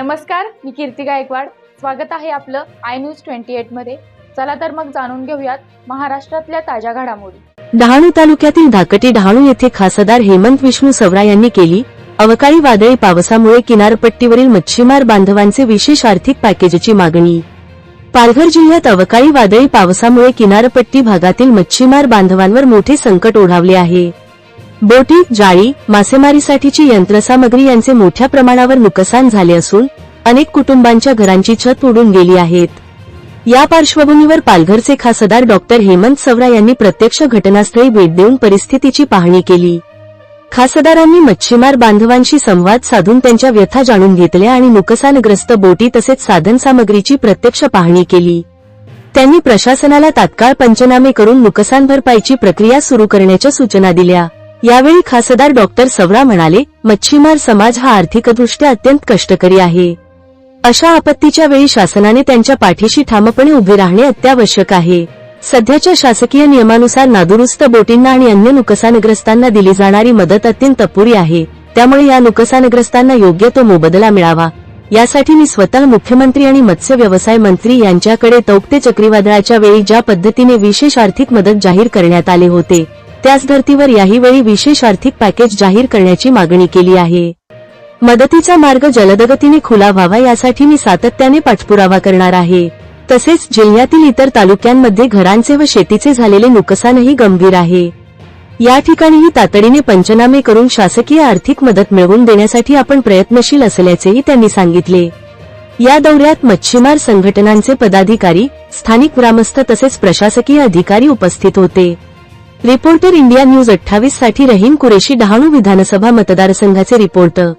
नमस्कार मी कीर्ती गायकवाड. स्वागत आहे आपलं आय न्यूज ट्वेंटी एटमध्ये. चला तर मग जाणून घेऊयात महाराष्ट्रातल्या ताज्या घडामोडी. डहाणू तालुक्यातील धाकटी डहाणू येथे खासदार हेमंत विष्णू सवरा यांनी केली अवकाळी वादळी पावसामुळे किनारपट्टीवरील मच्छीमार बांधवांचे विशेष आर्थिक पॅकेजची मागणी. पालघर जिल्ह्यात अवकाळी वादळी पावसामुळे किनारपट्टी भागातील मच्छीमार बांधवांवर मोठे संकट ओढावले आहे. बोटी जाळी मासेमारीसाठीची यंत्रसामग्री यांचे मोठ्या प्रमाणावर नुकसान झाले असून अनेक कुटुंबांच्या घरांची छत उडून गेली आहेत. या पार्श्वभूमीवर पालघरचे खासदार डॉक्टर हेमंत सवरा यांनी प्रत्यक्ष घटनास्थळी भेट देऊन परिस्थितीची पाहणी केली. खासदारांनी मच्छीमार बांधवांशी संवाद साधून त्यांच्या व्यथा जाणून घेतल्या आणि नुकसानग्रस्त बोटी तसेच साधनसामग्रीची प्रत्यक्ष पाहणी केली. त्यांनी प्रशासनाला तात्काळ पंचनामे करून नुकसान भरपाईची प्रक्रिया सुरू करण्याच्या सूचना दिल्या. यावेळी खासदार डॉक्टर सवरा म्हणाले मच्छीमार समाज हा आर्थिकदृष्ट्या अत्यंत कष्टकरी आहे. अशा आपत्तीच्या वेळी शासनाने त्यांच्या पाठीशी ठामपणे उभे राहणे अत्यावश्यक आहे. सध्याच्या शासकीय नियमानुसार नादुरुस्त बोटींना आणि अन्य नुकसानग्रस्तांना दिली जाणारी मदत अत्यंत अपुरी आहे. त्यामुळे या नुकसानग्रस्तांना योग्य तो मोबदला मिळावा. यासाठी मी स्वतः मुख्यमंत्री आणि मत्स्य व्यवसाय मंत्री यांच्याकडे तौक्ते चक्रीवादळाच्या वेळी ज्या पद्धतीने विशेष आर्थिक मदत जाहीर करण्यात आले होते त्याच धर्तीवर याही वेळी विशेष आर्थिक पॅकेज जाहीर करण्याची मागणी केली आहे. मदतीचा मार्ग जलदगतीने खुला व्हावा यासाठी मी सातत्याने पाठपुरावा करणार आहे. तसेच जिल्ह्यातील इतर तालुक्यांमध्ये घरांचे व शेतीचे झालेले नुकसानही गंभीर आहे. या ठिकाणीही तातडीने पंचनामे करून शासकीय आर्थिक मदत मिळवून देण्यासाठी आपण प्रयत्नशील असल्याचेही त्यांनी सांगितले. या दौऱ्यात मच्छीमार संघटनांचे पदाधिकारी स्थानिक ग्रामस्थ तसेच प्रशासकीय अधिकारी उपस्थित होते. रिपोर्टर इंडिया न्यूज अठ्ठावीससाठी रहीम कुरेशी डहाणू विधानसभा मतदारसंघाचे रिपोर्टर.